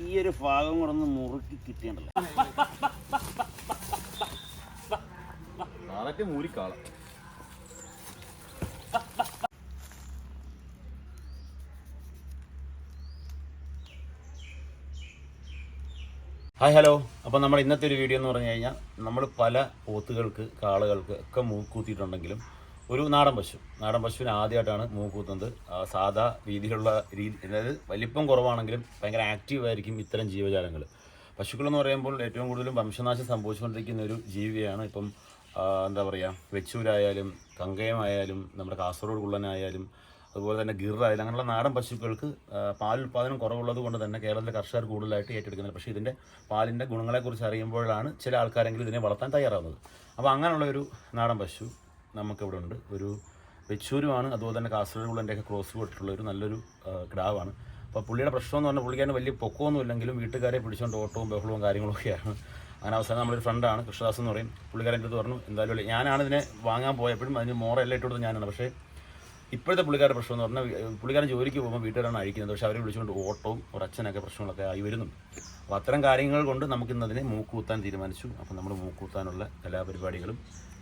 ഈ ഒരു ഭാഗം കൂടെ ഒന്ന് മുറുക്കി കിട്ടിയണ്ടല്ലോ. മൂരിക്കാള ഹായ് ഹലോ. അപ്പോൾ നമ്മൾ ഇന്നത്തെ ഒരു വീഡിയോ എന്ന് പറഞ്ഞു കഴിഞ്ഞാൽ നമ്മൾ പല പോത്തുകൾക്ക് കാളുകൾക്ക് ഒക്കെ മൂക്കൂത്തിയിട്ടുണ്ടെങ്കിലും ഒരു നാടൻ പശു. നാടൻ പശുവിന് ആദ്യമായിട്ടാണ് മൂക്കൂത്തുന്നത് സാധാ രീതിയിലുള്ള രീതി അതായത് വലിപ്പം കുറവാണെങ്കിലും ഭയങ്കര ആക്റ്റീവ് ആയിരിക്കും ഇത്തരം ജീവജാലങ്ങൾ പശുക്കൾ എന്ന് പറയുമ്പോൾ ഏറ്റവും കൂടുതലും വംശനാശം സംഭവിച്ചുകൊണ്ടിരിക്കുന്ന ഒരു ജീവിയാണ്. ഇപ്പം എന്താ പറയുക വെച്ചൂരായാലും കങ്കയമായാലും നമ്മുടെ കാസർഗോഡ് കുള്ളനായാലും അതുപോലെ തന്നെ ഗിറായാലും അങ്ങനെയുള്ള നാടൻ പശുക്കൾക്ക് ഉൽപ്പാദനം കുറവുള്ളത് കൊണ്ട് തന്നെ കേരളത്തിലെ കർഷകർ കൂടുതലായിട്ട് ഏറ്റെടുക്കുന്നത്. പക്ഷേ ഇതിന്റെ പാലിന്റെ ഗുണങ്ങളെക്കുറിച്ച് അറിയുമ്പോഴാണ് ചില ആൾക്കാരെങ്കിലും ഇതിനെ വളർത്താൻ തയ്യാറാവുന്നത്. അപ്പോൾ അങ്ങനെയുള്ള ഒരു നാടൻ പശു നമുക്കിവിടെ ഉണ്ട് ഒരു വെച്ചൂരുമാണ് അതുപോലെ തന്നെ കാസർഗോഡ് കുള്ളന്റെയൊക്കെ ക്രോസ് പോയിട്ടുള്ള ഒരു നല്ലൊരു ഗ്രാവാണ്. അപ്പോൾ പുള്ളിയുടെ പ്രശ്നം എന്ന് പറഞ്ഞാൽ പുള്ളിക്കാരന് വലിയ പൊക്കമൊന്നും ഇല്ലെങ്കിലും വീട്ടുകാരെ പിടിച്ചുകൊണ്ട് ഓട്ടവും ബഹളവും കാര്യങ്ങളൊക്കെയാണ്. അങ്ങനെ അവസാനം നമ്മളൊരു ഫ്രണ്ടാണ് കൃഷ്ണദാസ് എന്ന് പറയും. പുള്ളിക്കാരൻ എന്റെ പറഞ്ഞു എന്തായാലും ഇല്ല. ഞാനാണ് ഇതിനെ വാങ്ങാൻ പോയപ്പോഴും അതിന് മോറെല്ലാം ഇട്ട് കൊടുത്തത് ഞാനാണ്. പക്ഷേ ഇപ്പോഴത്തെ പുള്ളിക്കാരുടെ പ്രശ്നം എന്ന് പറഞ്ഞാൽ പുള്ളിക്കാരൻ ജോലിക്ക് പോകുമ്പോൾ വീട്ടുകാരാണ് അഴിക്കുന്നത്. പക്ഷേ അവരെ വിളിച്ചുകൊണ്ട് ഓട്ടവും ഒരു അച്ഛനൊക്കെ പ്രശ്നങ്ങളൊക്കെ ആയി വരുന്നുണ്ട്. അപ്പോൾ അത്തരം കാര്യങ്ങൾ കൊണ്ട് നമുക്കിന്നതിനെ മൂക്കൂത്താൻ തീരുമാനിച്ചു. അപ്പോൾ നമ്മൾ മൂക്കുകുത്താനുള്ള കലാപരിപാടികളും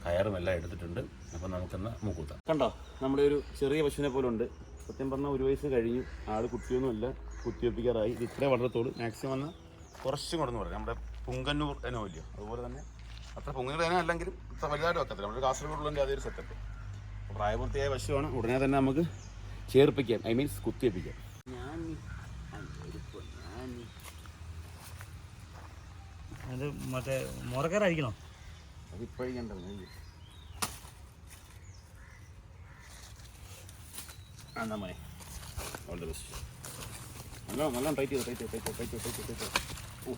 കയറും എല്ലാം എടുത്തിട്ടുണ്ട്. അപ്പോൾ നമുക്കെന്ന മൂക്കുകുത്താം കണ്ടോ? നമ്മുടെ ഒരു ചെറിയ പശുവിനെ പോലെ ഉണ്ട് സത്യം പറഞ്ഞാൽ ഒരു വയസ്സ് കഴിഞ്ഞു. ആൾ കുത്തിയൊന്നുമില്ല. കുത്തിവെപ്പിക്കാറായി ഇത് ഇത്രേ വളരത്തോളൂ മാക്സിമം വന്ന കുറച്ചും കൂടെ എന്ന് പറയാം. നമ്മുടെ പുങ്കന്നൂർ എന്നോ ഇല്ലയോ അതുപോലെ തന്നെ അത്ര പുങ്കന്നൂർ തന്നെ അല്ലെങ്കിലും ഇത്ര വലുതായിട്ട് വെക്കത്തില്ല നമ്മുടെ കാസർഗോഡുള്ള അതേ ഒരു സെറ്റപ്പ് പ്രായപൂർത്തിയായ പശുവാണ്. ഉടനെ തന്നെ നമുക്ക് ചേർപ്പിക്കാം. ഐ മീൻസ് കുത്തിവെപ്പിക്കാം ഞാൻ ഞാൻ അത് മറ്റേ മുറക്കാരായിരിക്കണോ അത് ഇപ്പോഴേക്കണ്ടല്ലോ ആ എന്നാ മോനെ ഓൾ ദ ബെസ്റ്റ് നല്ല നല്ല ടൈറ്റ് ചെയ്തു tight tight tight tight tight ഓ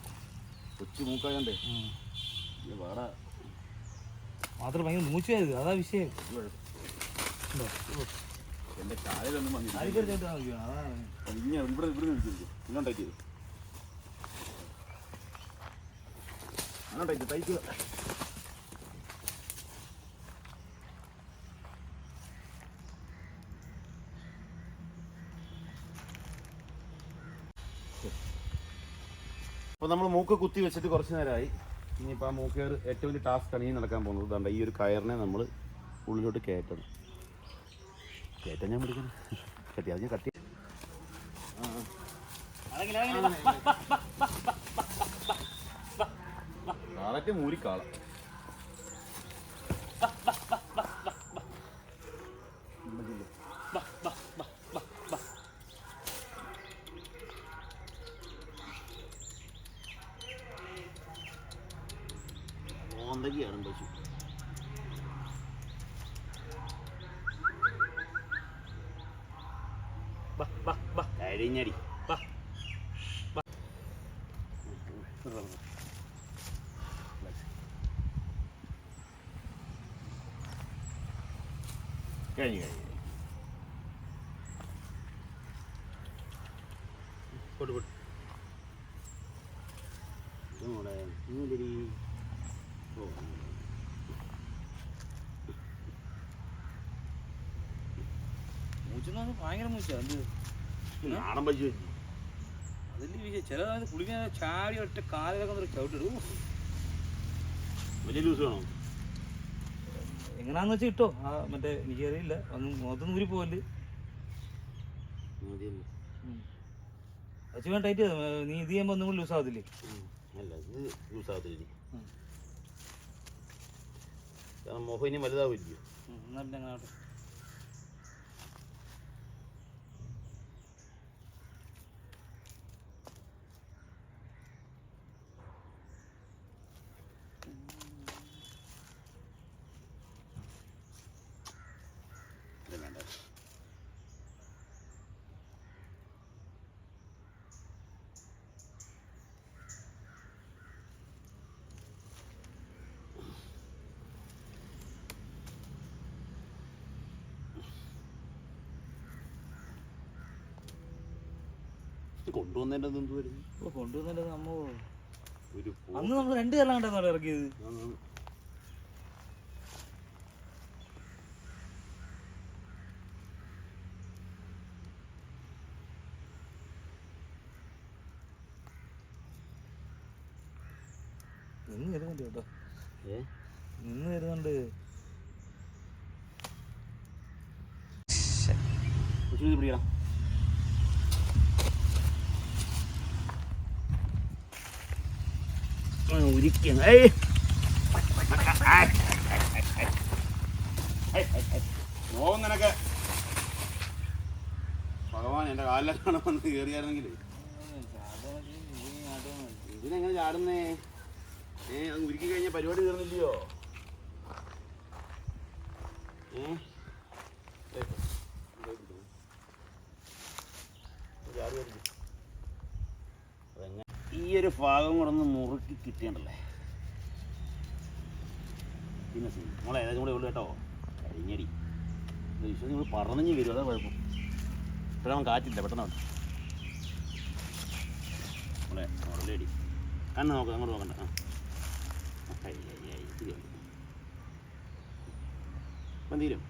കൊച്ചു മൂക്കായണ്ടേ വേറെ മാത്രം ഭയങ്കര മൂച്ചായത് അതാ വിഷയം? എന്റെ കാലിലൊന്നും വന്നില്ല ഇങ്ങനെ ഇവിടെ ഇവിടെ നിൽക്കുന്നു ഇങ്ങനെ ടൈറ്റ് ചെയ്തു. അങ്ങനെ ടൈറ്റ് ടൈറ്റ് അപ്പോൾ നമ്മൾ മൂക്ക് കുത്തി വെച്ചിട്ട് കുറച്ച് നേരമായി ഇനിയിപ്പോൾ ആ മൂക്കേർ ഏറ്റവും വലിയ ടാസ്ക് ആണ് ഇനി നടക്കാൻ പോകുന്നത്. അതുകൊണ്ട് ഈ ഒരു കയറിനെ നമ്മൾ ഉള്ളിലോട്ട് കയറ്റണം. കയറ്റാൻ ഞാൻ പിടിക്കണം കട്ടി അത് ഞാൻ കട്ടി കാളറ്റ് മൂരിക്കാള ഓന്തകിയാണ് പശു കഴിഞ്ഞടി. കഴിഞ്ഞു കഴിഞ്ഞു. നമ്മുടെ ഇങ്ങോട്ടടി ഓ മൂച്ചെന്ന് പറഞ്ഞാൽ ഭയങ്കര മൂച്ച അത് നാടൻ പശു വെച്ചു അതിൽ വിഷയം. ചില സമയത്ത് കുളിക്കാൻ ചാടി ഒറ്റ കാലിലൊക്കെ ഒരു ചവിട്ടിടും വലിയ ലൂസ് വേണോ? എങ്ങനാന്ന് വെച്ചാൽ കിട്ടോ ആ മറ്റേ എനിക്കറിയില്ല. ഒന്ന് മൊത്തം ഊരി പോവൽ. അച്ഛൻ ടൈറ്റ്. നീ ഇത് ചെയ്യുമ്പോൾ ഒന്നും ലൂസ് ആവത്തില്ലേ. അല്ല ഇത് ലൂസ്. കാരണം മുഖം ഇനി വലുതാവില്ലയോ? കൊണ്ടുവന്നതിന്റെ എന്ത് വരുന്നു? ഓ കൊണ്ടുവന്നിട്ട് നമ്മ ഒരു പൂ- അന്ന് നമ്മൾ രണ്ട് കേരളം കണ്ടാണ് ഇറക്കിയത്. ആ, ആ. നിന്ന് വരുന്നുണ്ട് കേട്ടോ. ഏ? നിന്ന് വരുന്നുണ്ട്. കൊച്ചു ഇത് പിടിക്കണം ഒരിക്കണം ഏയ് നോവും നിനക്ക് ഭഗവാൻ എന്റെ കാലിലാണ് വന്ന് കയറിയായിരുന്നെങ്കിൽ. ഇതിനെങ്ങനെ ചാടുന്നേ? ഏ അത് ഉരുക്കി കഴിഞ്ഞ പരിപാടി തീർന്നില്ലയോ? ഏ? ദേ, ദേ പിടിക്കുന്നു. ഇത് ചാടി വരുന്നു. അതെങ്ങനെ? ഈ ഒരു ഭാഗം കൂടെ ഒന്ന് മുറുക്കി കിട്ടിയണ്ടല്ലേ? പിന്നെ നമ്മളെ മോളെ ഏതായാലും കൂടെ ഉള്ളു കേട്ടോ. കരിഞ്ഞടി വിശ്വസം നിങ്ങൾ പറഞ്ഞു വരും അതാ കുഴപ്പം. ഇപ്പോഴാണ് കാറ്റില്ല പെട്ടെന്ന് നമ്മളെ മോളെ മുരളി കണ്ണ് നോക്കാം അങ്ങോട്ട് നോക്കണ്ട. ആ. ഇപ്പം തീരും.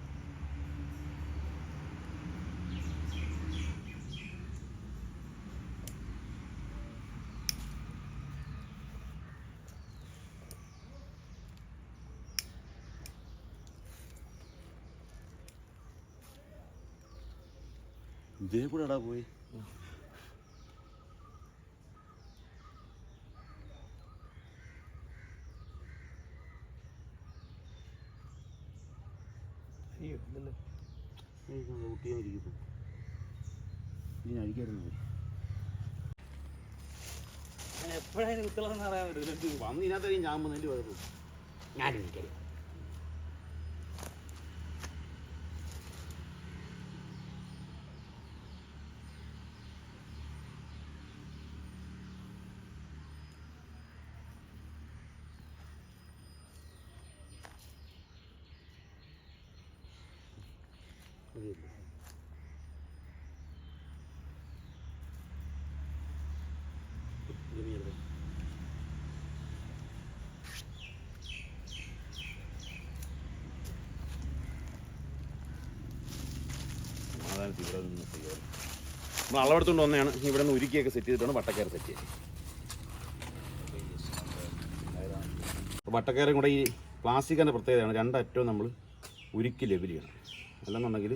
ഇതേ കൂടെ എടാ പോയി. അയ്യോ ഇതല്ലേ ഇനി അഴിക്കായിരുന്നു. എപ്പോഴാണ് അറിയാൻ പറ്റില്ല വന്ന് ഞാൻ വന്നതിന്റെ കുഴപ്പം ഞാൻ എനിക്കറിയാം നമ്മൾ അളവെടുത്തുകൊണ്ട് വന്നതാണ്. ഇവിടെ നിന്ന് ഉരുക്കിയൊക്കെ സെറ്റ് ചെയ്തിട്ടാണ് വട്ടക്കയർ സെറ്റ് ചെയ്തത് വട്ടക്കയറും കൂടെ ഈ പ്ലാസ്റ്റിക്കിന്റെ പ്രത്യേകതയാണ്. രണ്ടറ്റവും നമ്മൾ ഉരുക്കി ലെവൽ അല്ലെന്നുണ്ടെങ്കിൽ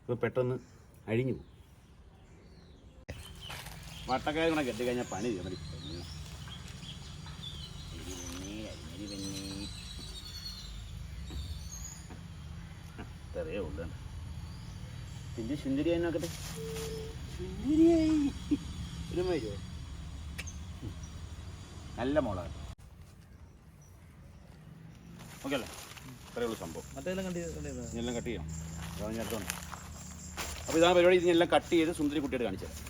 ഇപ്പോൾ പെട്ടെന്ന് അഴിഞ്ഞു പോകും. വട്ടക്കായ കൂടെ കെട്ടി കഴിഞ്ഞാൽ പണി ചെയ്യാൻ തെറിയേ ഉള്ളൂ പിന്നെ സുന്ദരിയായി നോക്കട്ടെ? സുന്ദരിയായി ഒരു മരുവോ നല്ല മോളാണ് ഓക്കെ അല്ലേ? ഇത്രയേ ഉള്ളൂ സംഭവം. മറ്റേതെല്ലാം കണ്ടി കണ്ടിരുന്നോ? ഇതെല്ലാം കട്ട് ചെയ്യണം അതാണ് ഞാൻ അടുത്തോണ്ട് അപ്പോൾ ഇതാണ് പരിപാടി ഇതിനെല്ലാം കട്ട് ചെയ്ത് സുന്ദരി കുട്ടിയോട് കാണിച്ചു തരാം.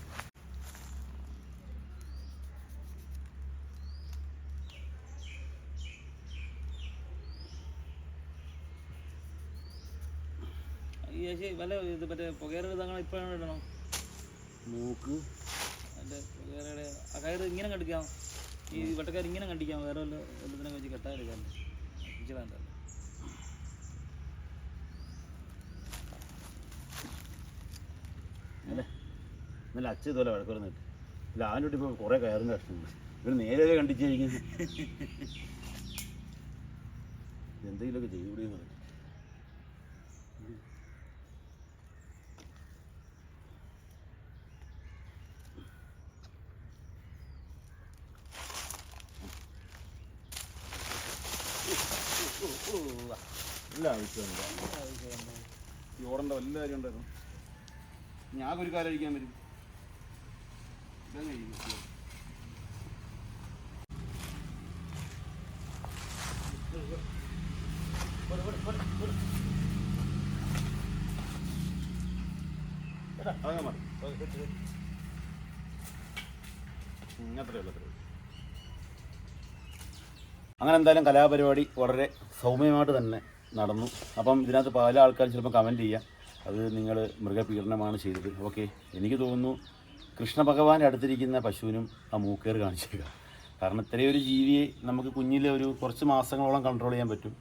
ഈ ചേച്ചി വല്ല ഇത് മറ്റേ പുകയറ ഇതങ്ങനെ ഇപ്പോഴാണ് ഇടണം? മൂക്ക്. മറ്റേ പുകയറയുടെ ആ കയറ് ഇങ്ങനെ കണ്ടിക്കാം ഈ വെട്ടക്കാർ ഇങ്ങനെ കണ്ടിക്കാം വേറെ വല്ല വല്ലതിനെ വെച്ച് കെട്ടാതിരിക്കാൻ വേണ്ട നല്ല അച്ഛ ഇതുപോലെ വഴക്കുറന്ന് നിൽക്കും ഇല്ല ആനോട്ട് ഇപ്പോൾ കുറേ കയറും കഷ്ടമുണ്ട് ഇവർ നേരെ കണ്ടിച്ചിരിക്കുന്നു എന്തെങ്കിലുമൊക്കെ ചെയ്തുകൂടിയെന്ന് പറഞ്ഞു. എല്ലാ ആവശ്യമുണ്ട് ഈ ഓടേണ്ട വല്ല കാര്യം ഉണ്ടായിരുന്നു ഞാൻ ഒരു കാലം കഴിക്കാൻ വരും. അങ്ങനെ എന്തായാലും കലാപരിപാടി വളരെ സൗമ്യമായിട്ട് തന്നെ നടന്നു. അപ്പം ഇതിനകത്ത് പല ആൾക്കാരും ചിലപ്പോൾ കമന്റ് ചെയ്യാം. അത് നിങ്ങൾ മൃഗപീഡനമാണ് ചെയ്തത്. ഓക്കെ എനിക്ക് തോന്നുന്നു കൃഷ്ണ ഭഗവാൻ അടുത്തിരിക്കുന്ന പശുവിനും ആ മൂക്കേർ കാണിച്ചില്ല കാരണം ഇത്രയും ഒരു ജീവിയെ നമുക്ക് കുഞ്ഞിലെ ഒരു കുറച്ച് മാസങ്ങളോളം കൺട്രോൾ ചെയ്യാൻ പറ്റും.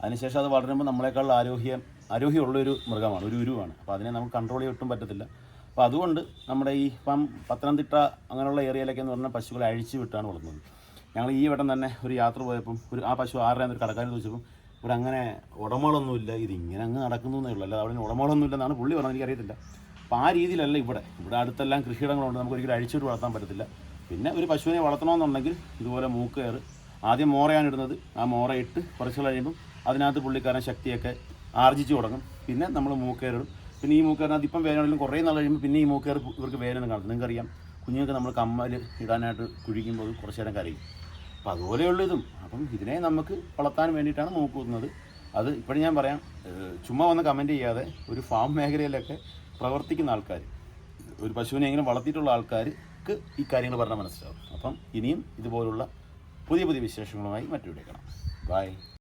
അതിനുശേഷം അത് വളരുമ്പോൾ നമ്മളെക്കാൾ ആരോഗ്യം ആരോഗ്യമുള്ളൊരു മൃഗമാണ് ഒരു ഉരുവാണ്. അപ്പോൾ അതിനെ നമുക്ക് കൺട്രോൾ ചെയ്യാൻ ഒട്ടും പറ്റത്തില്ല. അപ്പോൾ അതുകൊണ്ട് നമ്മുടെ ഈ ഇപ്പം പത്തനംതിട്ട അങ്ങനെയുള്ള ഏരിയയിലൊക്കെ എന്ന് പറഞ്ഞാൽ പശുക്കളെ അഴിച്ചു വിട്ടാണ് വളർന്നത്. ഞങ്ങൾ ഈ വട്ടം തന്നെ ഒരു യാത്ര പോയപ്പം ഒരു ആ പശു ആരുടെ ഒരു കടക്കാരൻ ചോദിച്ചപ്പം ഇവിടെ അങ്ങനെ ഉടമകളൊന്നുമില്ല ഇതിങ്ങനെ അങ്ങ് നടക്കുന്നു എന്നേ ഉള്ളൂ. അല്ലാതെ അവിടെ ഉടമകളൊന്നുമില്ലെന്നാണ് പുള്ളി പറഞ്ഞത്. എനിക്കറിയത്തില്ല. അപ്പോൾ ആ രീതിയിലല്ല ഇവിടെ. ഇവിടെ അടുത്തെല്ലാം കൃഷിയിടങ്ങളുണ്ട്. നമുക്ക് ഒരിക്കലും അഴിച്ചിട്ട് വളർത്താൻ പറ്റത്തില്ല. പിന്നെ ഒരു പശുവിനെ വളർത്തണമെന്നുണ്ടെങ്കിൽ ഇതുപോലെ മൂക്കയർ ആദ്യം മോറയാണ് ഇടുന്നത്. ആ മോറ ഇട്ട് കുറച്ച് കഴിയുമ്പം അതിനകത്ത് പുള്ളിക്കാരൻ ശക്തിയൊക്കെ ആർജിച്ച് തുടങ്ങും. പിന്നെ നമ്മൾ മൂക്കയറിടും പിന്നെ ഈ മൂക്കയറിനകത്ത് ഇപ്പം വേനാണെങ്കിലും കുറേ നാൾ കഴിയുമ്പോൾ പിന്നെ ഈ മൂക്കയർ ഇവർക്ക് വേനൽ കാണും നിങ്ങൾക്കറിയാം കുഞ്ഞുങ്ങൾക്ക് നമ്മൾ കമ്മൽ ഇടാനായിട്ട് കുഴിക്കുമ്പോൾ കുറച്ച് നേരം കരയും. അപ്പം അതുപോലെയുള്ള ഇതും. അപ്പം ഇതിനെ നമുക്ക് വളർത്താൻ വേണ്ടിയിട്ടാണ് നോക്കുന്നത് അത് ഇപ്പോഴും ഞാൻ പറയാം ചുമ്മാ വന്ന് കമന്റ് ചെയ്യാതെ ഒരു ഫാം മേഖലയിലൊക്കെ പ്രവർത്തിക്കുന്ന ആൾക്കാർ ഒരു പശുവിനെ എങ്ങനെ വളർത്തിയിട്ടുള്ള ആൾക്കാർക്ക് ഈ കാര്യങ്ങൾ പറഞ്ഞാൽ മനസ്സിലാവും. അപ്പം ഇനിയും ഇതുപോലുള്ള പുതിയ പുതിയ വിശേഷങ്ങളുമായി മറ്റു കാണാം. ബൈ